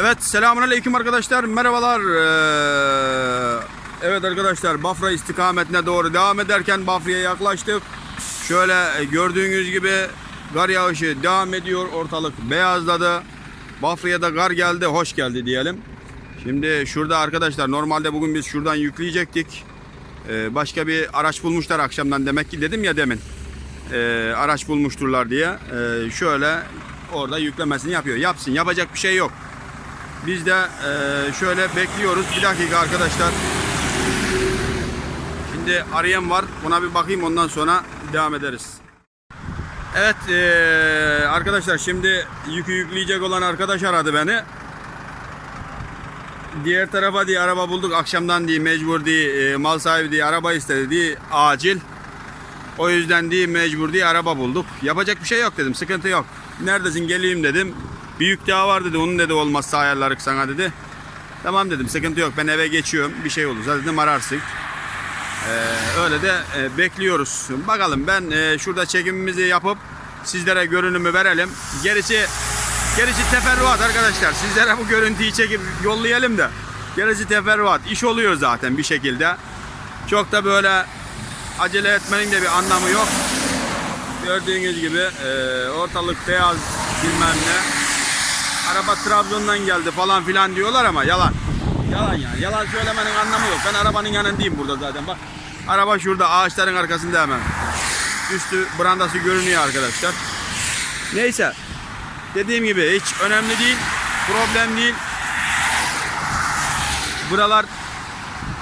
Evet selamünaleyküm arkadaşlar. Merhabalar. Ee, Evet arkadaşlar Bafra istikametine doğru devam ederken Bafra'ya yaklaştık. Şöyle e, gördüğünüz gibi Kar yağışı devam ediyor. Ortalık beyazladı. Bafra'ya da kar geldi hoş geldi diyelim. Şimdi şurada arkadaşlar normalde bugün biz şuradan yükleyecektik. Ee, Başka bir araç bulmuşlar akşamdan. Demek ki dedim ya demin. Ee, Araç bulmuşturlar diye. Ee, Şöyle orada yüklemesini yapıyor. Yapsın yapacak bir şey yok biz de eee, şöyle bekliyoruz. Bir dakika arkadaşlar. Şimdi arayan var. Buna bir bakayım ondan sonra devam ederiz. Evet eee, arkadaşlar şimdi yükü yükleyecek olan arkadaş aradı beni. Diğer tarafa diye araba bulduk. Akşamdan diye mecbur diye eee, mal sahibi diye araba istedi diye acil. O yüzden diye mecbur diye araba bulduk. Yapacak bir şey yok dedim. Sıkıntı yok. Neredesin geleyim dedim. Bir yük daha var dedi. Onun dedi olmazsa ayarlarık sana dedi. Tamam dedim. Sıkıntı yok. Ben eve geçiyorum. Bir şey olursa dedim ararsın. Ee, öyle de e, bekliyoruz. Bakalım ben e, şurada çekimimizi yapıp sizlere görünümü verelim. Gerisi gerisi teferruat arkadaşlar. Sizlere bu görüntüyü çekip yollayalım da. Gerisi teferruat. İş oluyor zaten bir şekilde. Çok da böyle acele etmenin de bir anlamı yok. Gördüğünüz gibi e, ortalık beyaz bilmem ne. Araba Trabzon'dan geldi falan filan diyorlar ama yalan. Yalan yani. Yalan söylemenin anlamı yok. Ben arabanın yanındayım burada zaten. Bak araba şurada ağaçların arkasında hemen. Üstü brandası görünüyor arkadaşlar. Neyse. Dediğim gibi hiç önemli değil. Problem değil. Buralar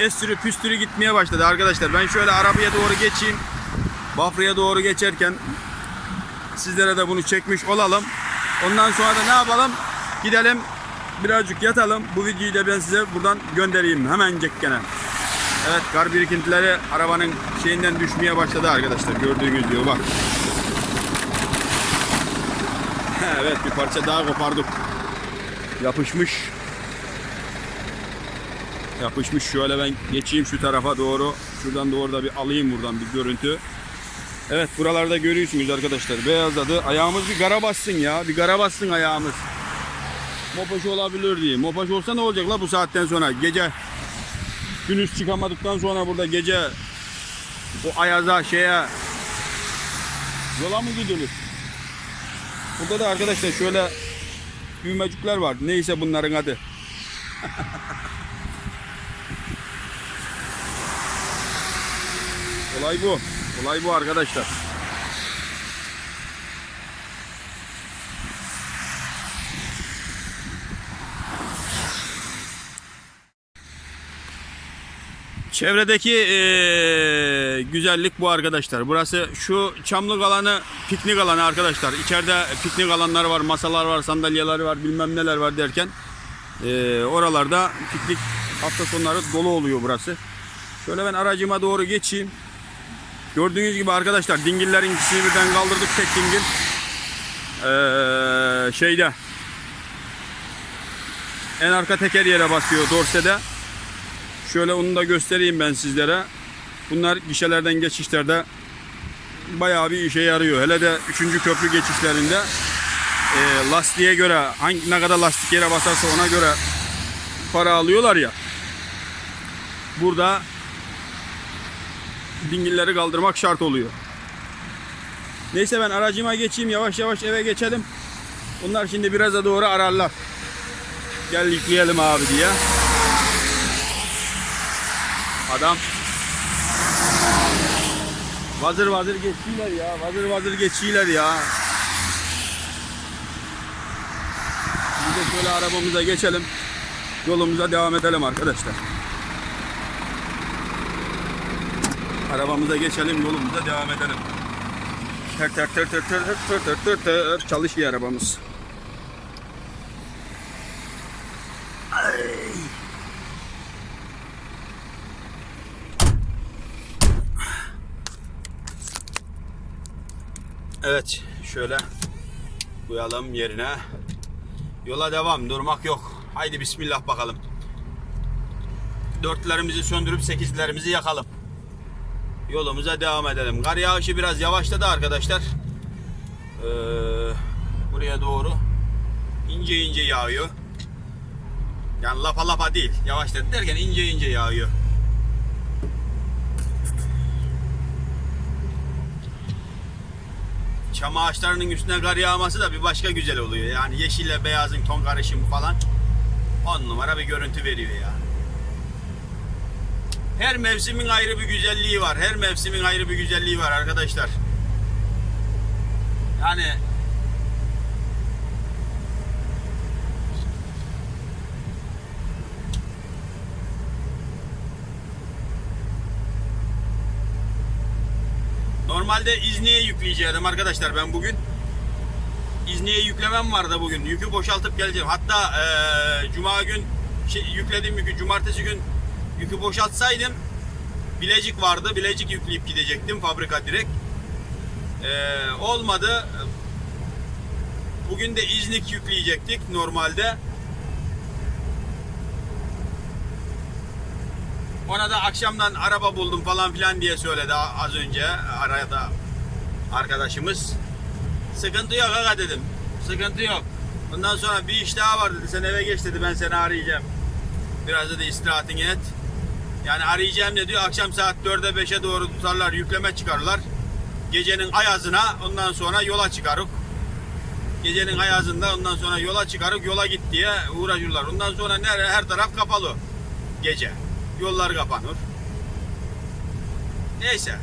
estürü püstürü gitmeye başladı arkadaşlar. Ben şöyle arabaya doğru geçeyim. Bafra'ya doğru geçerken sizlere de bunu çekmiş olalım. Ondan sonra da ne yapalım? Gidelim birazcık yatalım. Bu videoyu da ben size buradan göndereyim. Hemencek gene. Evet kar birikintileri arabanın şeyinden düşmeye başladı arkadaşlar. Gördüğünüz gibi bak. evet bir parça daha kopardık. Yapışmış. Yapışmış. Şöyle ben geçeyim şu tarafa doğru. Şuradan doğru da bir alayım buradan bir görüntü. Evet buralarda görüyorsunuz arkadaşlar. Beyazladı. Ayağımız bir gara bassın ya. Bir gara bassın ayağımız. Mopaş olabilir diye. Mopaş olsa ne olacak la bu saatten sonra? Gece gündüz çıkamadıktan sonra burada gece o ayaza şeye yola mı gidilir? Burada da arkadaşlar şöyle düğmecikler var. Neyse bunların adı. Olay bu. Olay bu arkadaşlar. Çevredeki eee, güzellik bu arkadaşlar. Burası şu çamlık alanı piknik alanı arkadaşlar. İçeride piknik alanları var, masalar var, sandalyeler var, bilmem neler var derken eee, oralarda piknik hafta sonları dolu oluyor burası. Şöyle ben aracıma doğru geçeyim. Gördüğünüz gibi arkadaşlar dingillerin ikisini birden kaldırdık tek dingil. Ee, şeyde en arka teker yere basıyor dorsede. Şöyle onu da göstereyim ben sizlere. Bunlar gişelerden geçişlerde bayağı bir işe yarıyor. Hele de 3. köprü geçişlerinde e, lastiğe göre hangi ne kadar lastik yere basarsa ona göre para alıyorlar ya. Burada dingilleri kaldırmak şart oluyor. Neyse ben aracıma geçeyim yavaş yavaş eve geçelim. Bunlar şimdi biraz da doğru ararlar. Gel yükleyelim abi diye. Adam Vazır vazır geçiyorlar ya. Vazır vazır geçiyorlar ya. Biz de şöyle arabamıza geçelim. Yolumuza devam edelim arkadaşlar. Arabamıza geçelim yolumuza devam edelim. Tır tır tır tır tır tır tır tır tır çalışıyor arabamız. Evet şöyle koyalım yerine. Yola devam durmak yok. Haydi bismillah bakalım. Dörtlerimizi söndürüp sekizlerimizi yakalım yolumuza devam edelim. Kar yağışı biraz yavaşladı arkadaşlar. Ee, buraya doğru ince ince yağıyor. Yani lapa lapa değil. Yavaşladı derken ince ince yağıyor. Çam ağaçlarının üstüne kar yağması da bir başka güzel oluyor. Yani yeşille beyazın ton karışımı falan on numara bir görüntü veriyor ya. Her mevsimin ayrı bir güzelliği var. Her mevsimin ayrı bir güzelliği var arkadaşlar. Yani Normalde İzni'ye yükleyeceğim arkadaşlar ben bugün. İzni'ye yüklemem vardı bugün. Yükü boşaltıp geleceğim. Hatta eee, Cuma gün şey, yüklediğim yükü Cumartesi gün yükü boşaltsaydım Bilecik vardı. Bilecik yükleyip gidecektim fabrika direkt. Eee, olmadı. Bugün de İznik yükleyecektik normalde. Ona da akşamdan araba buldum falan filan diye söyledi az önce arada arkadaşımız. Sıkıntı yok aga dedim. Sıkıntı yok. Bundan sonra bir iş daha var dedi. Sen eve geç dedi ben seni arayacağım. Biraz dedi istirahatini et. Yani arayacağım ne diyor. Akşam saat 4'e 5'e doğru tutarlar yükleme çıkarırlar. Gecenin ayazına ondan sonra yola çıkarık. Gecenin ayazında ondan sonra yola çıkarıp yola git diye uğraşırlar. Ondan sonra nere her taraf kapalı gece. Yollar kapanır. Neyse.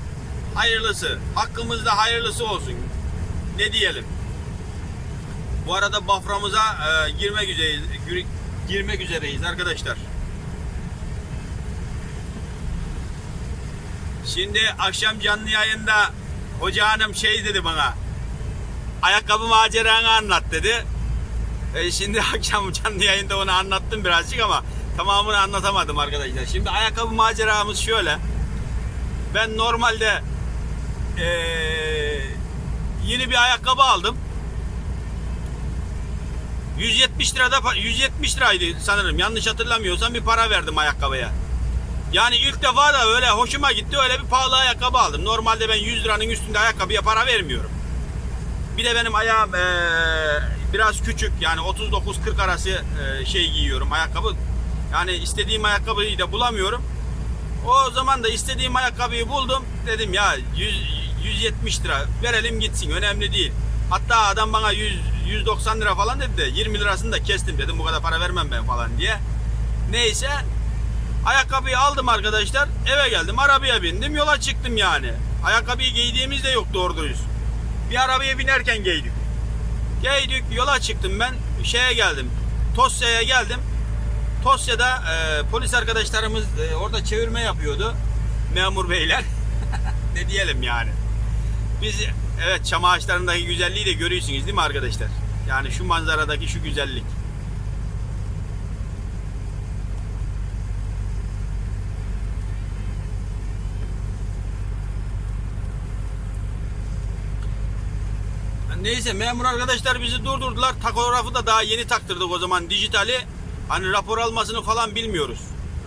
Hayırlısı. Hakkımızda hayırlısı olsun. Ne diyelim. Bu arada Bafra'mıza e, girmek üzereyiz. gir- girmek üzereyiz arkadaşlar. Şimdi akşam canlı yayında hoca hanım şey dedi bana. Ayakkabı maceranı anlat dedi. E, şimdi akşam canlı yayında onu anlattım birazcık ama tamamını anlatamadım arkadaşlar. Şimdi ayakkabı maceramız şöyle. Ben normalde eee, yeni bir ayakkabı aldım. 170 lirada pa- 170 liraydı sanırım. Yanlış hatırlamıyorsam bir para verdim ayakkabıya. Yani ilk defa da öyle hoşuma gitti. Öyle bir pahalı ayakkabı aldım. Normalde ben 100 liranın üstünde ayakkabıya para vermiyorum. Bir de benim ayağım eee, biraz küçük yani 39-40 arası eee, şey giyiyorum ayakkabı. Yani istediğim ayakkabıyı da bulamıyorum. O zaman da istediğim ayakkabıyı buldum. Dedim ya 100, 170 lira verelim gitsin önemli değil. Hatta adam bana 100, 190 lira falan dedi de 20 lirasını da kestim dedim bu kadar para vermem ben falan diye. Neyse ayakkabıyı aldım arkadaşlar eve geldim arabaya bindim yola çıktım yani. Ayakkabıyı giydiğimiz de yok doğru dürüst. Bir arabaya binerken giydik. Giydik yola çıktım ben şeye geldim. Tosya'ya geldim. Tosya'da e, polis arkadaşlarımız e, orada çevirme yapıyordu. Memur beyler. ne diyelim yani. Biz evet çam ağaçlarındaki güzelliği de görüyorsunuz değil mi arkadaşlar? Yani şu manzaradaki şu güzellik. Neyse memur arkadaşlar bizi durdurdular. Takografı da daha yeni taktırdık o zaman dijitali. Hani rapor almasını falan bilmiyoruz.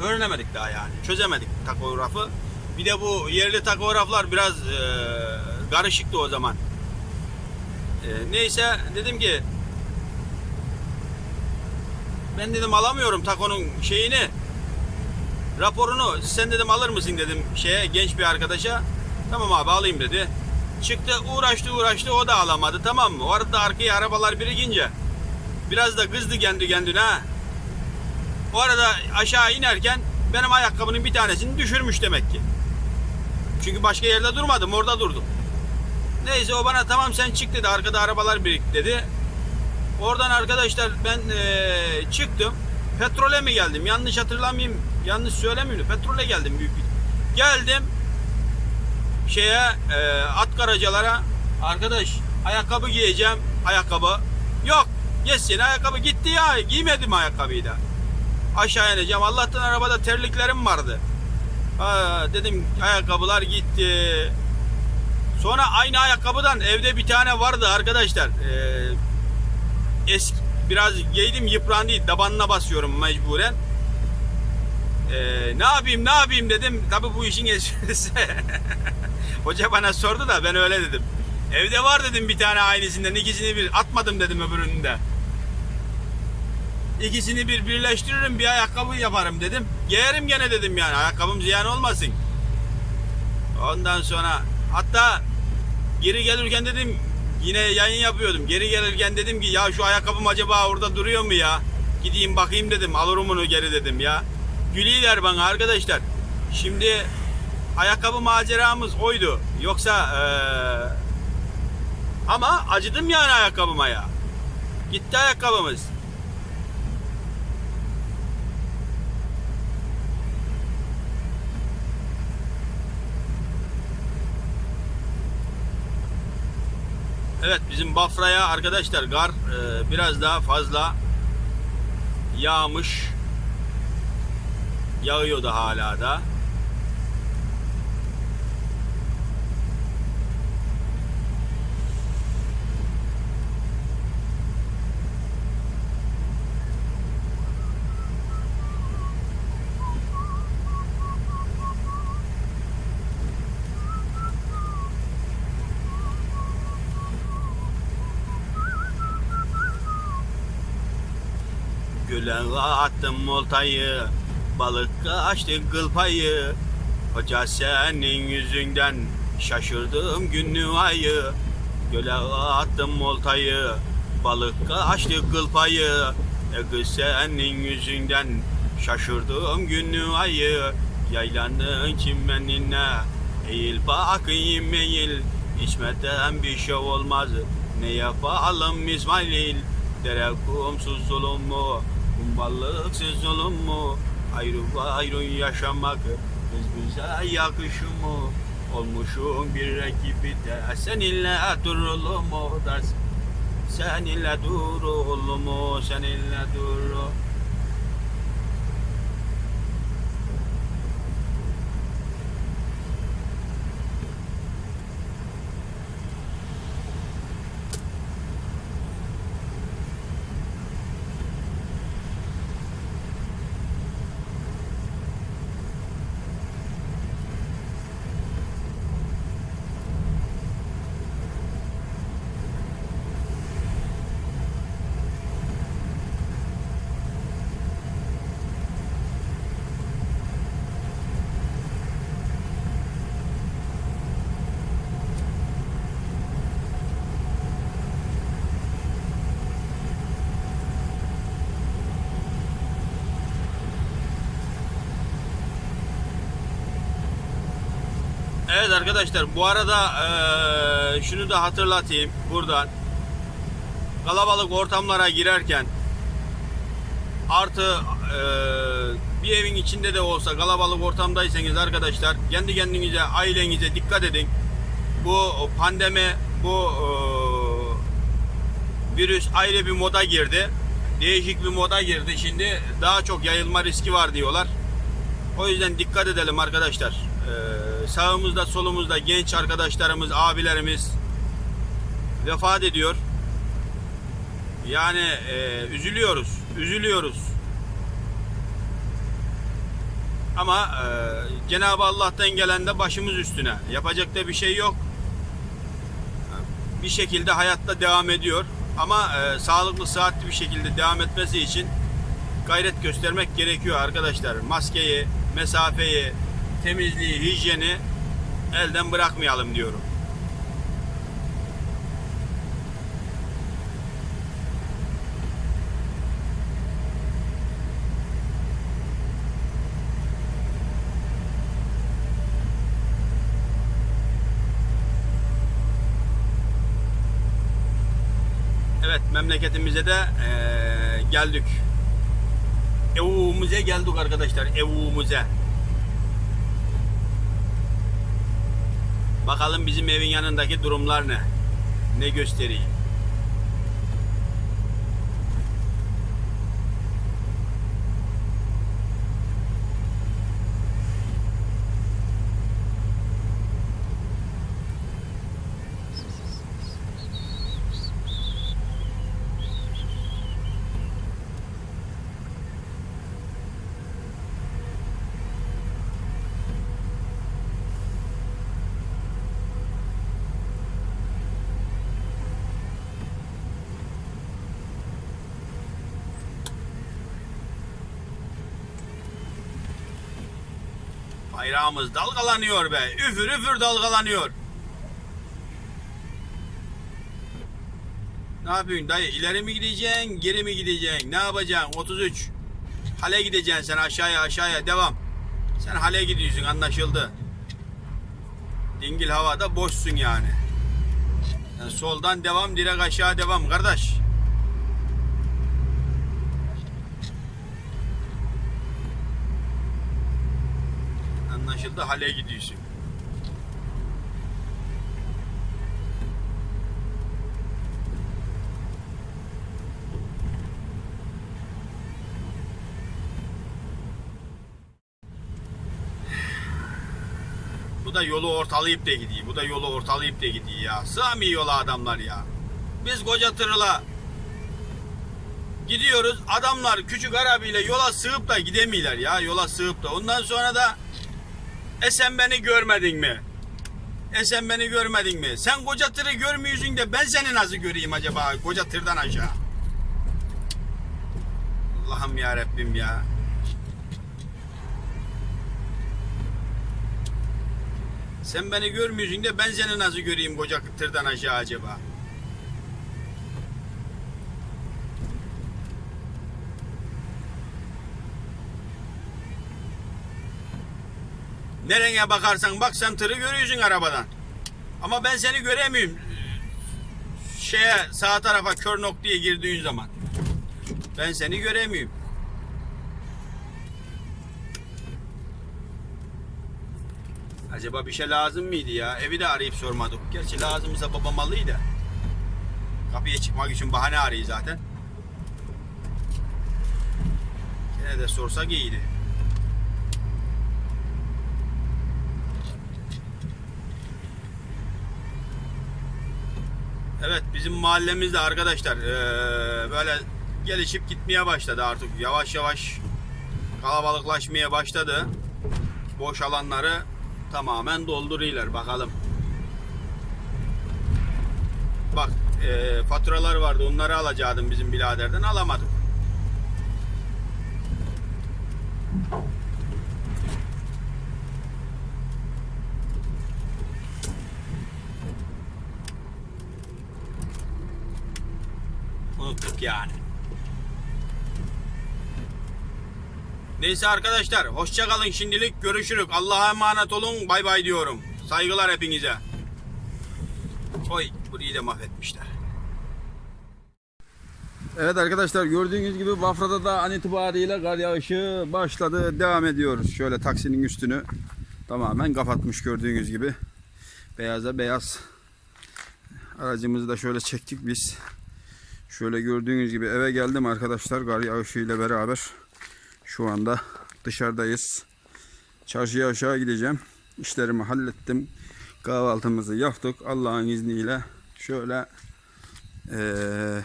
Öğrenemedik daha yani. Çözemedik takografı. Bir de bu yerli takograflar biraz e, karışıktı o zaman. E, neyse dedim ki ben dedim alamıyorum takonun şeyini raporunu sen dedim alır mısın dedim şeye genç bir arkadaşa. Tamam abi alayım dedi. Çıktı uğraştı uğraştı o da alamadı tamam mı? O arada arkaya arabalar birikince biraz da kızdı kendi kendine ha. O arada aşağı inerken benim ayakkabının bir tanesini düşürmüş demek ki. Çünkü başka yerde durmadım orada durdum. Neyse o bana tamam sen çık dedi arkada arabalar birikti dedi. Oradan arkadaşlar ben eee, çıktım. Petrole mi geldim? Yanlış hatırlamayayım. Yanlış söylemeyeyim. Petrole geldim büyük bir. Geldim şeye e, at karacalara arkadaş ayakkabı giyeceğim ayakkabı yok yesin ayakkabı gitti ya giymedim ayakkabıyı da aşağı ineceğim. Allah'tan arabada terliklerim vardı. Ha, dedim ayakkabılar gitti. Sonra aynı ayakkabıdan evde bir tane vardı arkadaşlar. E, eski biraz giydim yıprandı tabanına basıyorum mecburen. E, ne yapayım ne yapayım dedim. Tabi bu işin esprisi. Hoca bana sordu da ben öyle dedim. Evde var dedim bir tane aynısından ikisini bir atmadım dedim öbürünün de. İkisini bir birleştiririm bir ayakkabı yaparım dedim. Giyerim gene dedim yani ayakkabım ziyan olmasın. Ondan sonra hatta geri gelirken dedim yine yayın yapıyordum. Geri gelirken dedim ki ya şu ayakkabım acaba orada duruyor mu ya? Gideyim bakayım dedim alırım onu geri dedim ya. Gülüyorlar bana arkadaşlar. Şimdi ayakkabı maceramız oydu. Yoksa eee, ama acıdım yani ayakkabıma ya. Gitti ayakkabımız. Evet bizim Bafra'ya arkadaşlar gar e, biraz daha fazla yağmış. Yağıyor da hala da. Göle attım oltayı, balık açtı kıl payı. Hoca senin yüzünden şaşırdım günlü ayı. Göle attım oltayı, balık açtı kıl payı. E senin yüzünden şaşırdım günlü ayı. Yaylanın çimenine eğil bakayım eğil. İçmeden bir şey olmaz. Ne yapalım İsmail? Dere kumsuz zulüm mu? Kumbalıksız zulüm mu? Ayrı ayrı yaşamak kız bize yakışır mı? Olmuşum bir rakibi de seninle durulu mu? Seninle durulu mu? Seninle durulu Evet arkadaşlar bu arada eee, şunu da hatırlatayım buradan. Kalabalık ortamlara girerken artı eee, bir evin içinde de olsa kalabalık ortamdaysanız arkadaşlar kendi kendinize ailenize dikkat edin. Bu pandemi bu eee, virüs ayrı bir moda girdi. Değişik bir moda girdi. Şimdi daha çok yayılma riski var diyorlar. O yüzden dikkat edelim arkadaşlar. Ee, sağımızda solumuzda genç arkadaşlarımız, abilerimiz vefat ediyor. Yani e, üzülüyoruz, üzülüyoruz. Ama e, Cenab-ı Allah'tan gelen de başımız üstüne. Yapacak da bir şey yok. Bir şekilde hayatta devam ediyor. Ama e, sağlıklı, sıhhatli bir şekilde devam etmesi için gayret göstermek gerekiyor arkadaşlar. Maskeyi, mesafeyi, temizliği, hijyeni elden bırakmayalım diyorum. Evet memleketimize de eee, geldik. Evumuza geldik arkadaşlar. Evumuza. Bakalım bizim evin yanındaki durumlar ne? Ne göstereyim? Bayrağımız dalgalanıyor be. Üfür üfür dalgalanıyor. Ne yapıyorsun dayı? İleri mi gideceksin, geri mi gideceksin? Ne yapacaksın? 33. Hale gideceksin sen aşağıya aşağıya devam. Sen hale gidiyorsun anlaşıldı. Dingil havada boşsun yani. yani soldan devam direkt aşağı devam kardeş. Anlaşıldı hale gidiyorsun. Bu da yolu ortalayıp da gidiyor. Bu da yolu ortalayıp da gidiyor ya. Sığamıyor yola adamlar ya. Biz koca tırla gidiyoruz. Adamlar küçük arabayla yola sığıp da gidemiyorlar ya. Yola sığıp da. Ondan sonra da e sen beni görmedin mi? E sen beni görmedin mi? Sen koca tırı görmüyorsun da ben seni nasıl göreyim acaba koca tırdan aşağı? Allah'ım ya Rabbim ya. Sen beni görmüyorsun da ben seni nasıl göreyim koca tırdan aşağı acaba? Nereye bakarsan bak sen tırı görüyorsun arabadan. Ama ben seni göremiyorum. Şeye sağ tarafa kör noktaya girdiğin zaman. Ben seni göremiyorum. Acaba bir şey lazım mıydı ya? Evi de arayıp sormadık. Gerçi lazımsa babam alıydı. Kapıya çıkmak için bahane arıyor zaten. Yine de sorsak iyiydi. Evet bizim mahallemizde arkadaşlar eee, böyle gelişip gitmeye başladı artık yavaş yavaş kalabalıklaşmaya başladı. Boş alanları tamamen dolduruyorlar bakalım. Bak eee, faturalar vardı onları alacaktım bizim biraderden alamadık. Unuttuk yani. Neyse arkadaşlar hoşça kalın şimdilik görüşürük. Allah'a emanet olun. Bay bay diyorum. Saygılar hepinize. Oy burayı da mahvetmişler. Evet arkadaşlar gördüğünüz gibi Bafra'da da an itibariyle kar yağışı başladı. Devam ediyoruz. Şöyle taksinin üstünü tamamen kapatmış gördüğünüz gibi. Beyaza beyaz. Aracımızı da şöyle çektik biz. Şöyle gördüğünüz gibi eve geldim arkadaşlar kar yağışı ile beraber. Şu anda dışarıdayız. Çarşıya aşağı gideceğim. İşlerimi hallettim. Kahvaltımızı yaptık. Allah'ın izniyle şöyle eee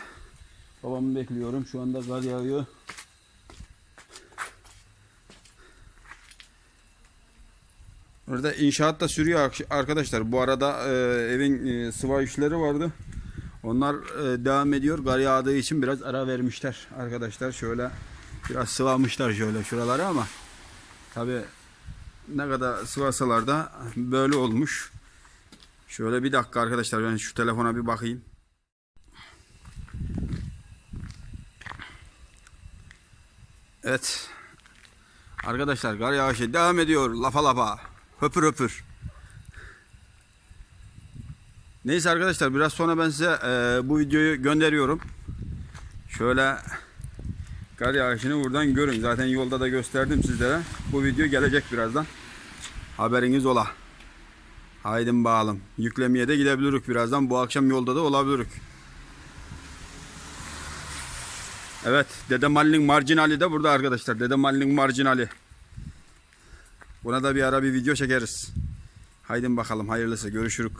babamı bekliyorum. Şu anda kar yağıyor. Orada inşaat da sürüyor arkadaşlar. Bu arada e, evin e, sıva işleri vardı. Onlar e, devam ediyor. Kar yağdığı için biraz ara vermişler arkadaşlar. Şöyle biraz sıvamışlar şöyle şuraları ama tabi ne kadar sıvasalar da böyle olmuş. Şöyle bir dakika arkadaşlar ben şu telefona bir bakayım. Evet. Arkadaşlar kar yağışı devam ediyor lafa lafa. Höpür höpür. Neyse arkadaşlar biraz sonra ben size e, bu videoyu gönderiyorum. Şöyle kar yağışını buradan görün. Zaten yolda da gösterdim sizlere. Bu video gelecek birazdan. Haberiniz ola. Haydi bağalım. Yüklemeye de gidebiliriz birazdan. Bu akşam yolda da olabiliriz. Evet. Dede Mali'nin marjinali de burada arkadaşlar. Dede Mali'nin marjinali. Buna da bir ara bir video çekeriz. Haydi bakalım hayırlısı görüşürük.